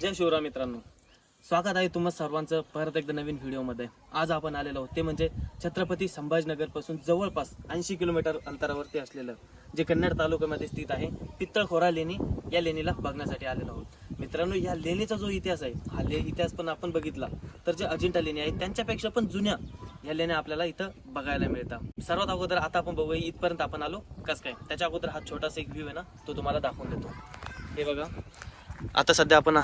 जय शिवराम मित्रांनो. स्वागत आहे तुम्हा सर्वांचं परत एकदा नवीन व्हिडिओमध्ये. आज आपण आलेलो आहोत ते म्हणजे छत्रपती संभाजीनगरपासून जवळपास ऐंशी किलोमीटर अंतरावरती असलेलं जे कन्नड तालुक्यामध्ये स्थित आहे पित्तळखोरा लेणी या लेणीला बघण्यासाठी आलेलो आहोत. मित्रांनो या लेणीचा जो इतिहास आहे हा ले इतिहास पण आपण बघितला तर जे अजिंठा लेणी आहेत त्यांच्यापेक्षा पण जुन्या या लेण्या आपल्याला इथं बघायला मिळतात. सर्वात अगोदर आता आपण बघूया इथपर्यंत आपण आलो कसं काय? त्याच्या अगोदर हा छोटासा एक व्ह्यू आहे ना तो तुम्हाला दाखवून देतो. हे बघा. आता सध्या आपण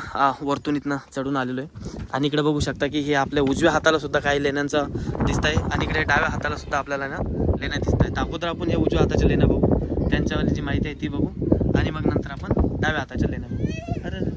वरतून इथनं चढून आलेलो आहे. आणि इकडे बघू शकता की हे आपल्या उजव्या हाताला सुद्धा काही लेण्यांचं दिसत आहे आणि इकडे डाव्या हाताला सुद्धा आपल्याला ना लेण्या दिसत आहेत अगोदर आपण या उजव्या हाताच्या लेण्या बघू. त्यांच्यावाली जी माहिती आहे ती बघू. आणि मग नंतर आपण डाव्या हाताच्या लेण्या बघू. अरे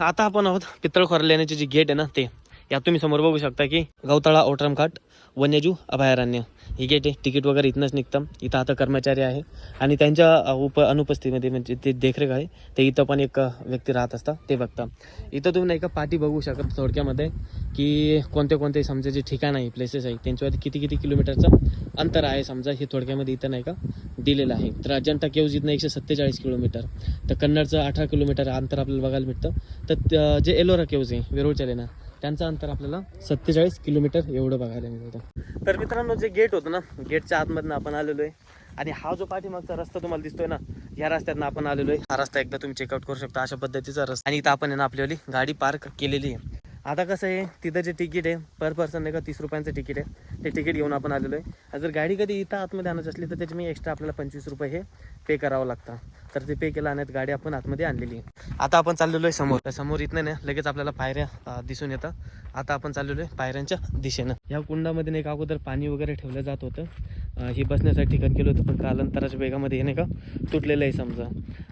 आता आपण आहोत पितळखोर लेण्याचे जे गेट आहे ना ते. यात तुम्ही समोर बघू शकता की गवताळा ओटरमघाट वन्यजीव अभयारण्य. ही गेट आहे. तिकीट वगैरे इथनंच निघतं. इथं आता कर्मचारी आहे. आणि त्यांच्या उप अनुपस्थितीमध्ये म्हणजे ते देखरेख आहे. ते इथं पण एक व्यक्ती राहत असतात. ते बघता इथं तुम्ही नाही का पाठी बघू शकत थोडक्यामध्ये की कोणते कोणते समजा जे ठिकाण आहे प्लेसेस आहे. त्यांच्यावरती किती किती किलोमीटरचं अंतर आहे समजा हे थोडक्यामध्ये इथं नाही का दिलेलं आहे. तर अजंठा केव्ज इथनं एकशे सत्तेचाळीस किलोमीटर तर कन्नडचं अठरा किलोमीटर अंतर आपल्याला बघायला मिळतं तर जे एलोरा केव्ज आहे वेरूळच्या लेना त्यांचं अंतर आपल्याला सत्तेचाळीस किलोमीटर एवढं बघायला मिळतं. तर मित्रांनो जे गेट होतं ना गेटच्या आतमधनं आपण आलेलो आहे. आणि हा जो पाठीमागचा रस्ता तुम्हाला दिसतोय ना ह्या रस्त्यातनं आपण आलेलो आहे. हा रस्ता एकदा तुम्ही चेकआउट करू शकता अशा पद्धतीचा रस्ता. आणि इथं आपण आहे ना आपल्यावाली गाडी पार्क केलेली आहे. आता कसं आहे तिथं जे तिकीट आहे पर पर्सन नाही का तीस रुपयांचं तिकीट आहे. ते तिकीट घेऊन आपण आलेलो आहे. जर गाडी कधी इथं आतमध्ये आणायची असली तर त्याची मी एक्स्ट्रा आपल्याला पंचवीस रुपये हे पे करावं लागतं. तर ते पे केलं आणि गाडी आपण आतमध्ये आणलेली आहे. आता आपण चाललेलो आहे समोर. तर समोर इथनं ना लगेच आपल्याला पायऱ्या दिसून येतं. आता आपण चाललेलो आहे पायऱ्यांच्या दिशेनं. या कुंडामध्ये नाही का अगोदर पाणी वगैरे ठेवलं जात होतं. हे बसण्यासाठी ठिकाण केलं होतं पण कालांतराच्या वेगामध्ये हे नाही का तुटलेलं आहे समजा.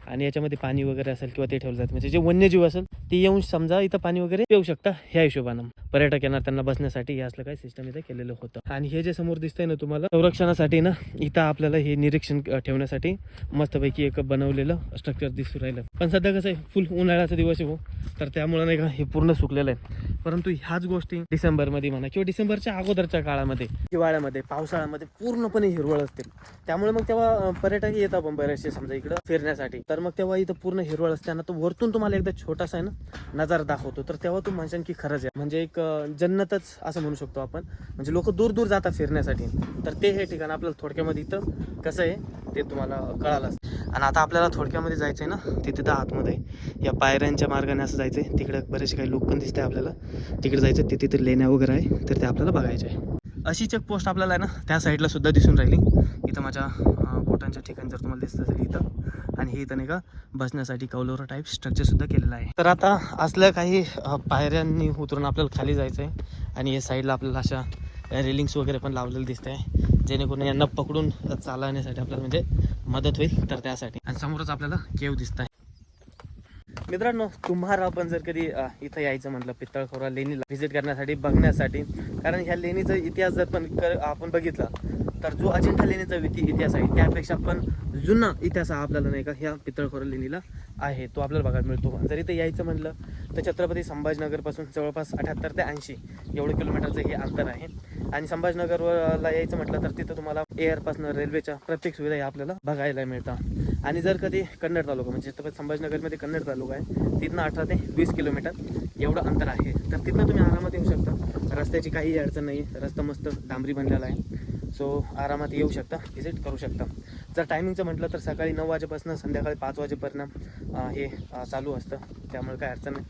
आणि याच्यामध्ये पाणी वगैरे असेल किंवा ते ठेवलं जातं. म्हणजे जे वन्यजीव असेल ती येऊन समजा इथं पाणी वगैरे पिऊ शकता ह्या हिशोबानं. पर्यटक येणार त्यांना बसण्यासाठी हे असलं काही सिस्टम इथे केलेलं होतं. आणि हे जे समोर दिसतंय ना तुम्हाला संरक्षणासाठी ना इथं आपल्याला हे निरीक्षण ठेवण्यासाठी मस्तपैकी एक बनवलेलं स्ट्रक्चर दिसू राहिलं. पण सध्या कसं आहे फुल उन्हाळ्याचा दिवस आहे हो. तर त्यामुळे नाही का हे पूर्ण सुकलेलं आहे. परंतु ह्याच गोष्टी डिसेंबरमध्ये म्हणा किंवा डिसेंबरच्या अगोदरच्या काळामध्ये हिवाळ्यामध्ये पावसाळ्यामध्ये पूर्णपणे हिरवळ असते. त्यामुळे मग तेव्हा पर्यटक येतात पण बरेचसे समजा इकडं फिरण्यासाठी. तर मग तेव्हा इथं पूर्ण हिरवळ असते ना तो वरतून तुम्हाला एकदा छोटासा आहे ना नजारा दाखवतो. तर तेव्हा तू म्हणशान की खरंच आहे. म्हणजे एक जन्नतच असं म्हणू शकतो आपण. म्हणजे लोक दूर दूर जातात फिरण्यासाठी. तर ते हे ठिकाण आपल्याला थोडक्यामध्ये इथं कसं आहे ते तुम्हाला कळालं आणि आता आपल्याला थोडक्यामध्ये जायचं आहे ना ते तिथं आतमध्ये. या पायऱ्यांच्या मार्गाने असं जायचं आहे तिकडे बरेचसे काही लोक पण दिसते आपल्याला. तिकडे जायचं ते तर लेण्या वगैरे आहे तर ते आपल्याला बघायचे आहे अशी चेकपोस्ट आपल्याला आहे ना त्या साईडला सुद्धा दिसून राहिली. इथं माझ्या बोटांच्या ठिकाण जर तुम्हाला दिसत असेल इथं. आणि हे इथं नाही का बसण्यासाठी कौलोरा टाईप स्ट्रक्चर सुद्धा केलेलं आहे. तर आता असल्या काही पायऱ्यांनी उतरून आपल्याला खाली जायचं आहे आणि या साईडला आपल्याला अशा रेलिंग्स वगैरे पण लावलेलं दिसत आहे जेणेकरून यांना पकडून चालवण्यासाठी आपल्याला म्हणजे मदत होईल. तर त्यासाठी. आणि समोरच आपल्याला केव दिसत आहे मित्रांनो तुम्हाला पण जर कधी इथं यायचं म्हटलं पितळखोरा लेणीला व्हिजिट करण्यासाठी बघण्यासाठी. कारण ह्या लेणीचा इतिहास जर पण आपण बघितला तर जो अजिंठा लेणीचा इतिहास आहे त्यापेक्षा पण जुना इतिहास हा आपल्याला नाही का ह्या पितळखोर लेणीला आहे तो आपल्याला बघायला मिळतो. जरी ते यायचं म्हटलं तर छत्रपती संभाजीनगरपासून जवळपास अठ्याहत्तर ते ऐंशी एवढं किलोमीटरचं हे अंतर आहे. आणि संभाजीनगरला यायचं म्हटलं तर तिथं तुम्हाला एअरपासनं रेल्वेच्या प्रत्येक सुविधा ह्या आपल्याला बघायला मिळतात. आणि जर कधी कन्नड तालुका म्हणजे छत्रपती संभाजीनगरमध्ये कन्नड तालुका आहे तिथनं अठरा ते वीस किलोमीटर एवढं अंतर आहे. तर तिथनं तुम्ही आरामात येऊ शकता. रस्त्याची काही अडचण नाही रस्ता मस्त डांबरी बनलेला आहे. सो आरामात येऊ शकता व्हिजिट करू शकता. जर टायमिंगचं म्हटलं तर सकाळी नऊ वाजेपासून संध्याकाळी पाच वाजेपर्यंत हे चालू असतं. त्यामुळे काय अडचण नाही.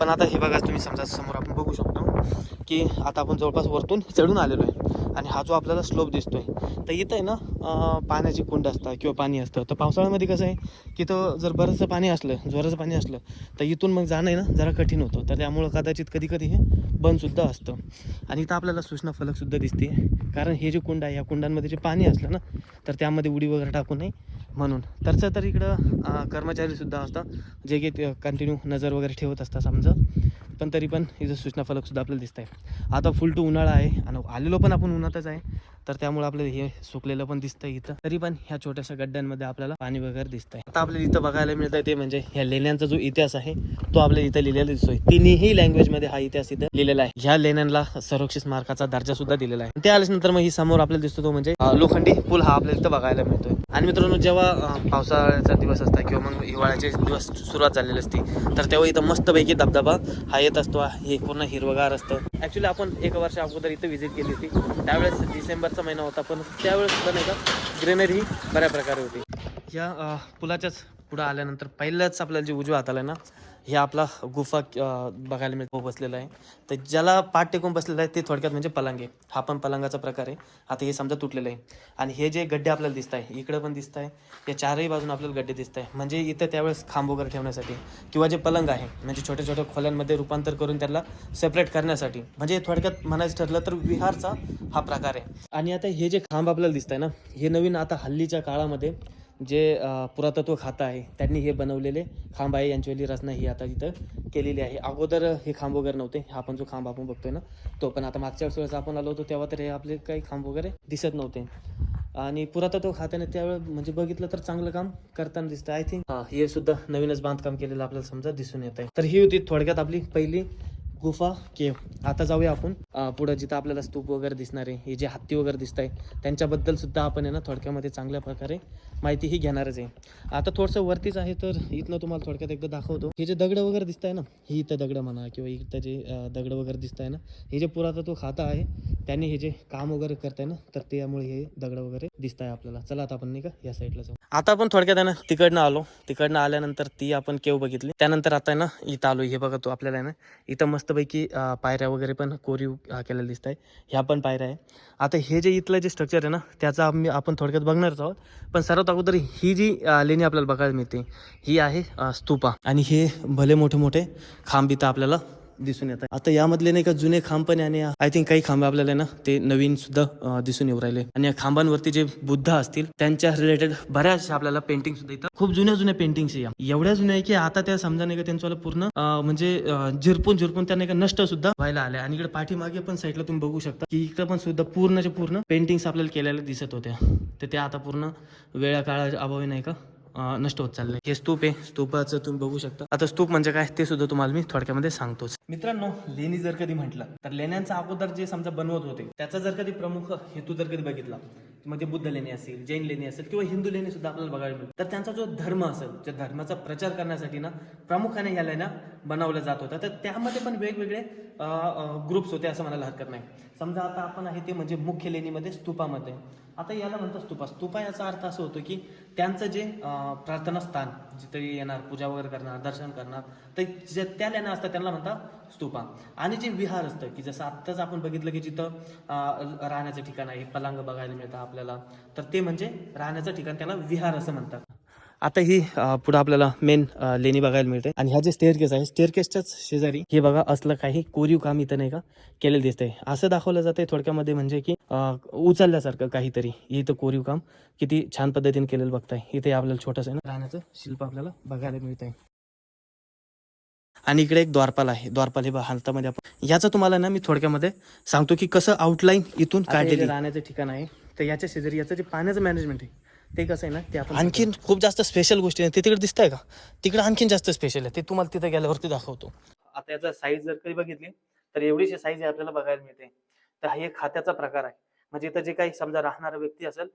पण आता हे बघा तुम्ही समजा समोर आपण बघू शकतो की आता आपण जवळपास वरतून चढून आलेलो आहे. आणि हा जो आपल्याला स्लोप दिसतोय तर इथं आहे ना पाण्याची कुंड असतात किंवा पाणी असतं. तर पावसाळ्यामध्ये कसं आहे की तर जर बरंचसं पाणी असलं जोराचं पाणी असलं तर इथून मग जाणं आहे ना जरा कठीण होतं. तर त्यामुळं कदाचित कधी कधी हे बनसुद्धा असतं. आणि इथं आपल्याला सूचना फलकसुद्धा दिसते. कारण हे जे कुंड आहे या कुंडांमध्ये जे पाणी असलं ना तर त्यामध्ये उडी वगैरे टाकू नये म्हणून. तसं तर इकडं कर्मचारीसुद्धा असतात जे की ते कंटिन्यू नजर वगैरे ठेवत असतात समजा. पण तरी पण इथं सूचना फलकसुद्धा आपल्याला दिसत आहे आता फुल टू उन्हाळा आहे आणि आलेलो पण आपण उन्हातच आहे. तर त्यामुळे आपल्याला हे सुकलेलं पण दिसतं इथं. तरी पण ह्या छोट्याशा गड्ड्यांमध्ये आपल्याला पाणी वगैरे दिसतंय. आता आपल्याला इथं बघायला मिळतंय ते म्हणजे ह्या लेण्यांचा जो इतिहास आहे तो आपल्याला इथं लिहिलेला दिसतोय. तिन्ही लँग्वेजमध्ये हा इतिहास इथं लिहिलेला आहे. ह्या लेण्यांना संरक्षित स्मारकाचा दर्जा सुद्धा दिलेला आहे. ते आल्यानंतर मग ही समोर आपल्याला दिसतो तो म्हणजे लोखंडी पूल हा आपल्याला इथं बघायला मिळतोय. आणि मित्रांनो जेव्हा पावसाळ्याचा दिवस असता किंवा मग हिवाळ्याचे दिवस सुरुवात झालेली असते तर तेव्हा इथं मस्तपैकी धबधबा हा येत असतो हे पूर्ण हिरवगार असतं. ऍक्च्युली आपण एक वर्ष अगोदर इथं व्हिजिट केली होती. त्यावेळेस डिसेंबरचा महिना होता पण त्यावेळेस सुद्धा नाही का ग्रीनरी ही बऱ्या प्रकारे होती. या पुलाच्याच पुढं आल्यानंतर पहिल्याच आपल्याला जे उजव्या हाताला आहे ना हे आपला गुफा बघायला मिळतो. बसलेला आहे. तर ज्याला पाठ टेकून बसलेला आहे ते थोडक्यात म्हणजे पलंग. आहे हा पण पलंगाचा प्रकार आहे. आता हे समजा तुटलेलं आहे. आणि हे जे गड्डे आपल्याला दिसत आहे इकडं पण दिसत आहे. या चारही बाजून आपल्याला गड्डे दिसत आहे. म्हणजे इथं त्यावेळेस खांब वगैरे ठेवण्यासाठी किंवा जे पलंग आहे म्हणजे छोट्या छोट्या खोल्यांमध्ये रूपांतर करून त्याला सेपरेट करण्यासाठी. म्हणजे थोडक्यात म्हणायचं ठरलं तर विहारचा हा प्रकार आहे. आणि आता हे जे खांब आपल्याला दिसत आहे ना हे नवीन आता हल्लीच्या काळामध्ये जे पुरातत्व खातं आहे त्यांनी हे बनवलेले खांब आहे यांच्यावरली रचना ही आता इथं केलेली आहे. अगोदर हे खांब वगैरे नव्हते. हा पण जो खांब आपण बघतोय ना तो पण आता मागच्या वेळेस आपण आलो होतो तेव्हा तर हे आपले काही खांब वगैरे दिसत नव्हते. आणि पुरातत्व खात्याने त्यावेळेस म्हणजे बघितलं तर चांगलं काम करताना दिसतं. आय थिंक हे सुद्धा नवीनच बांधकाम केलेलं आपल्याला समजा दिसून येत आहे तर ही होती थोडक्यात आपली पहिली गुफा केव आता जाऊया आपण. पुढं जिथं आपल्याला स्तूप वगैरे दिसणार आहे हे जे हत्ती वगैरे दिसत आहे त्यांच्याबद्दल सुद्धा आपण आहे ना थोडक्यामध्ये चांगल्या प्रकारे माहिती ही घेणारच आहे. आता थोडंसं वरतीच आहे तर इथनं तुम्हाला थोडक्यात एकदा दाखवतो. हे जे दगड वगैरे दिसत आहे ना ही इथं दगड म्हणा किंवा इथं जे दगड वगैरे दिसत आहे ना हे जे पुरातत्व खातं आहे त्यांनी हे जे काम वगैरे करताय ना तर त्यामुळे हे दगड वगैरे दिसत आहे आपल्याला. चला आता आपण नाही का या साईडला जाऊ. आता आपण थोडक्यात आहे ना तिकडनं आलो. तिकडनं आल्यानंतर ती आपण केव बघितली. त्यानंतर आता आहे ना इथं आलो हे बघा तो आपल्याला आहे ना इथं मस्त मस्तपैकी पायऱ्या वगैरे पण कोरीव केलेल्या दिसत आहे ह्या पण पायऱ्या आहे आता हे जे इथलं जे स्ट्रक्चर आहे ना त्याचा आम्ही आपण थोडक्यात बघणारच आहोत. पण सर्वात अगोदर ही जी लेणी आपल्याला बघायला मिळते ही आहे स्तूपा. आणि हे भले मोठे मोठे खांब इथं आपल्याला दिसून येत आहे. आता यामधले नाही का जुने खांब पण आणि आय थिंक काही खांब आपल्याला ना ते नवीन सुद्धा दिसून येऊ राहिले. आणि या खांबांवरती जे बुद्ध असतील त्यांच्या रिलेटेड बऱ्याच आपल्याला पेंटिंग सुद्धा इथं. खूप जुन्या जुन्या पेंटिंग्स या. एवढ्या जुन्या आहे की आता त्या समजा नाही का त्यांचं पूर्ण म्हणजे झिरपून झिरपून त्या नाही का नष्ट सुद्धा व्हायला आल्या. आणि इकडे पाठीमागे पण साईडला तुम्ही बघू शकता की इकडे पण सुद्धा पूर्णच्या पूर्ण पेंटिंग्स आपल्याला केलेल्या दिसत होत्या. तर त्या आता पूर्ण वेळा काळा अभावी नाही का नष्ट होत चाललंय. हे स्तूप आहे. स्तूपाचं तुम्ही बघू शकता. आता स्तूप म्हणजे काय ते सुद्धा तुम्हाला मी थोडक्यामध्ये सांगतोच. मित्रांनो लेणी जर कधी म्हटलं तर लेण्यांचा अगोदर जे समजा बनवत होते त्याचा जर कधी प्रमुख हेतू जर कधी बघितला म्हणजे बुद्ध लेणी असेल जैन लेणी असेल किंवा हिंदू लेणी सुद्धा आपल्याला बघायला मिळतात. तर त्यांचा जो धर्म असेल त्या धर्माचा प्रचार करण्यासाठी ना प्रामुख्याने या लेण्या बनवल्या जात होत्या. तर त्यामध्ये पण वेगवेगळे ग्रुप्स होते असं म्हणायला हरकत नाही. समजा आता आपण आहे ते म्हणजे मुख्य लेणीमध्ये स्तूपामध्ये. आता याला म्हणतात स्तूपा. स्तूपा याचा अर्थ असं होतो की त्यांचं जे प्रार्थना स्थान जिथे येणार पूजा वगैरे करणार दर्शन करणार तर जे त्या लेण्या असतात त्यांना म्हणतात स्तूपा. आणि जे विहार असतं की जसं आत्ताच आपण बघितलं की जिथं राहण्याचं ठिकाण आहे पलंग बघायला मिळतं आपल्याला. तर ते म्हणजे राहण्याचं ठिकाण त्याला विहार असं म्हणतात. आता ही पुढे आपल्याला मेन लेणी बघायला मिळते. आणि ह्या जे स्टेअरकेस आहे स्टेअरकेसच्याच शेजारी हे बघा असलं काही कोरीव काम इथं नाही का केलेलं दिसतंय. असं दाखवलं जातंय थोडक्यामध्ये म्हणजे की उचलल्यासारखं काहीतरी. इथं कोरीव काम किती छान पद्धतीने केलेलं बघताय. इथे आपल्याला छोटंसं आहे ना राहण्याचं शिल्प आपल्याला बघायला मिळतंय. आणि इकडे एक द्वारपाल आहे. द्वारपाल हे बघा हातामध्ये आपण याचं तुम्हाला ना मी थोडक्यामध्ये सांगतो की कसं आउटलाईन इथून काढलेलं राहण्याचं ठिकाण आहे तर याच्या शेजारी याचं जे पाण्याचं मॅनेजमेंट आहे ते कसं आहे ना ते आपण आणखीन खूप जास्त स्पेशल गोष्टी आहे ते तिकडे दिसतंय का? तिकडे आणखीन जास्त स्पेशल आहे. ते तुम्हाला तिथे गेल्यावरती दाखवतो. आता याचा साईज जर कधी बघितली तर एवढीशी साईज आपल्याला बघायला मिळते. तर हा एक खात्याचा प्रकार आहे. म्हणजे इथं जे काही समजा राहणारा व्यक्ती असेल